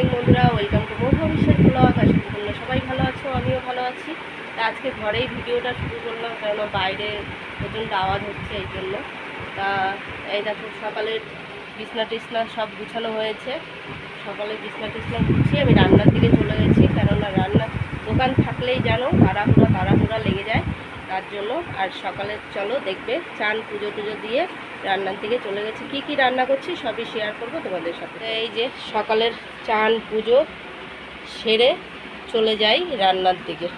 Morning বন্ধুরা, welcome to মোর ভবিষ্যৎ blog. আশা তোমরা সবাই ভালো আছো, আমিও ভালো আছি। তা আজকে ঘরেই ভিডিওটা শুরু করলাম কেন বাইরে প্রচণ্ড আওয়াজ হচ্ছে এই জন্য। তা এই দেখো সকালের বিছনা টিছনা সব গুছানো হয়েছে। সকালে বিছনা টিছনা গুছিয়ে আমি রান্নার দিকে চলে গেছি, কেননা রান্না দোকান থাকলেই জানো, তাড়াহুড়া তার জন্য। আর সকালে চলো দেখবে চান, পুজো টুজো দিয়ে রান্নার দিকে চলে গেছি। কি কি রান্না করছি সবই শেয়ার করব তোমাদের সাথে। এই যে সকালের চান, পুজো সেরে চলে যাই রান্নার দিকে।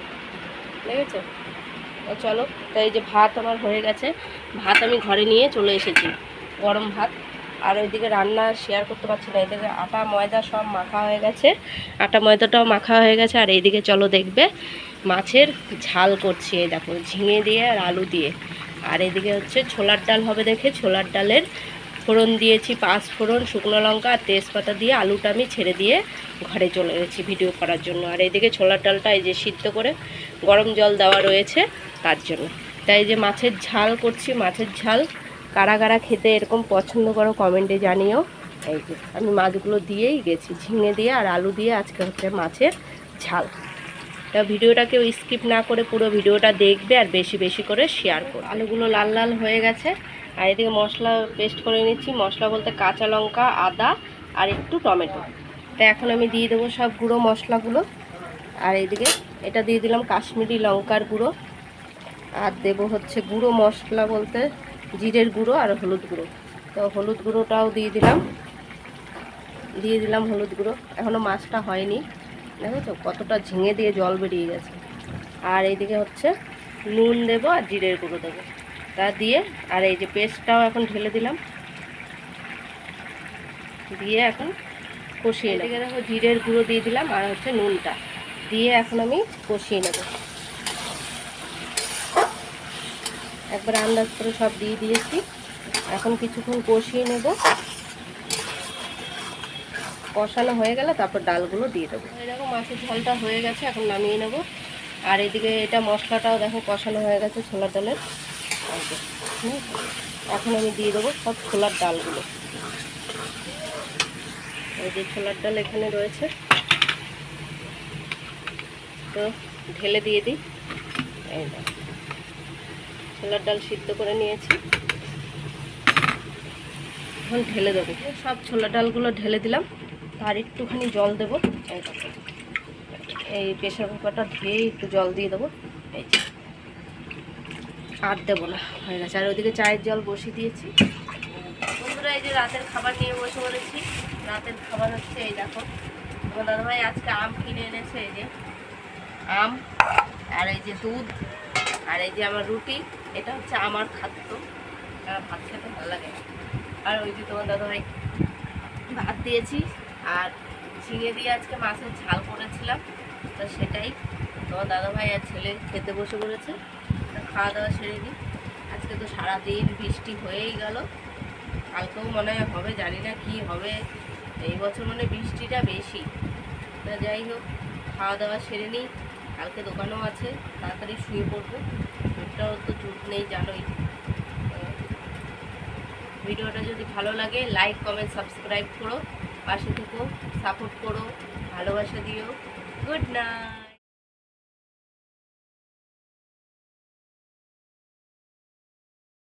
ঠিক আছে তো চলো তাই যে ভাত আমার হয়ে গেছে। ভাত আমি ঘরে নিয়ে চলে এসেছি, গরম ভাত। আর ওইদিকে রান্না শেয়ার করতে পারছি না। এদিকে আটা, ময়দা সব মাখা হয়ে গেছে। আটা, ময়দাটাও মাখা হয়ে গেছে। আর এইদিকে চলো দেখবে মাছের ঝাল করছি, এই দেখো, ঝিঙে দিয়ে আর আলু দিয়ে। আর এদিকে হচ্ছে ছোলার ডাল হবে দেখে, ছোলার ডালের ফোড়ন দিয়েছি, পাঁচ ফোড়ন, শুকনো লঙ্কা আর তেজপাতা দিয়ে আলুটা আমি ছেড়ে দিয়ে ঘরে চলে গেছি ভিডিও করার জন্য। আর এদিকে ছোলার ডালটা এই যে সিদ্ধ করে গরম জল দেওয়া রয়েছে, তার জন্য। তাই যে মাছের ঝাল করছি, মাছের ঝাল কারা কারা খেতে এরকম পছন্দ করো কমেন্টে জানিও। এই যে আমি মাছগুলো দিয়েই গেছি, ঝিঙে দিয়ে আর আলু দিয়ে আজকে হচ্ছে মাছের ঝাল। তা ভিডিওটা কেউ স্কিপ না করে পুরো ভিডিওটা দেখবে আর বেশি বেশি করে শেয়ার করো আলুগুলো লাল লাল হয়ে গেছে। আর এদিকে মশলা পেস্ট করে নিচ্ছি। মশলা বলতে কাঁচা লঙ্কা, আদা আর একটু টমেটো। তা এখন আমি দিয়ে দেবো সব গুঁড়ো মশলাগুলো। আর এদিকে এটা দিয়ে দিলাম কাশ্মীরি লঙ্কার গুঁড়ো। আর দেবো হচ্ছে গুঁড়ো মশলা বলতে জিরের গুঁড়ো আর হলুদ গুঁড়ো। তো হলুদ গুঁড়োটাও দিয়ে দিলাম। দিয়ে দিলাম হলুদ গুঁড়ো। এখনও মাছটা হয়নি। দেখো তো কতটা ঝিঙে দিয়ে জল বেরিয়ে গেছে। আর এইদিকে হচ্ছে নুন দেবো আর জিরের গুঁড়ো দেবো। তা দিয়ে, আর এই যে পেস্টটাও এখন ঢেলে দিলাম। দিয়ে এখন কষিয়ে নেব। দেখো জিরের গুঁড়ো দিয়ে দিলাম আর হচ্ছে নুনটা। দিয়ে এখন আমি কষিয়ে নেব। একবার আন্দাজ করে সব দিয়ে দিয়েছি। এখন কিছুক্ষণ কষিয়ে নেব। কষানো হয়ে গেলে তারপর ডালগুলো দিয়ে দেবো। এরকম মাছের ঝালটা হয়ে গেছে, এখন নামিয়ে নেব। আর এদিকে এটা মশলাটাও দেখো কষানো হয়ে গেছে ছোলার ডালের। এখন আমি দিয়ে দেবো সব ছোলার ডালগুলো। এই যে ছোলার ডাল এখানে রয়েছে। তো ঢেলে দিয়ে দিই। এই ছোলার ডাল সিদ্ধ করে নিয়েছি। এখন ঢেলে দেবো। সব ছোলা ডালগুলো ঢেলে দিলাম। আর একটুখানি জল দেবো। এই প্রেশার কুকারটা ধুয়ে একটু জল দিয়ে দেবো। এই আর দেবো না, হয়ে গেছে। আর ওইদিকে চায়ের জল বসিয়ে দিয়েছি। বন্ধুরা, এই যে রাতের খাবার নিয়ে বসে পড়েছি। রাতের খাবার হচ্ছে এই দেখো। তোমার দাদাভাই আজকে আম কিনে এনেছে, এই যে। আম, আর এই যে দুধ, আর এই যে আমার রুটি। এটা হচ্ছে আমার খাদ্য। ভাত খেতে ভালো লাগে। আর ওই যে তোমার দাদাভাই ভাত দিয়েছি। আর ঝিঙে দিয়ে আজকে মাছের ঝাল করেছিলাম, তো সেটাই। তোমার দাদাভাই আর ছেলে খেতে বসে পড়েছে খাওয়া দাওয়া সেরে নিই আজকে তো সারাদিন বৃষ্টি হয়েই গেল। কালকেও মনে হবে, জানি না কি হবে। এই বছর মনে বৃষ্টিটা বেশি। তা যাই হোক খাওয়া দাওয়া সেরে নিই কালকে দোকানও আছে, তাড়াতাড়ি শুয়ে পড়ব। চুটটাও তো চুট নেই, জানোই। ভিডিওটা যদি ভালো লাগে লাইক কমেন্ট সাবস্ক্রাইব করো। পাশে থেকো সাপোর্ট করো ভালোবাসা দিও। Good night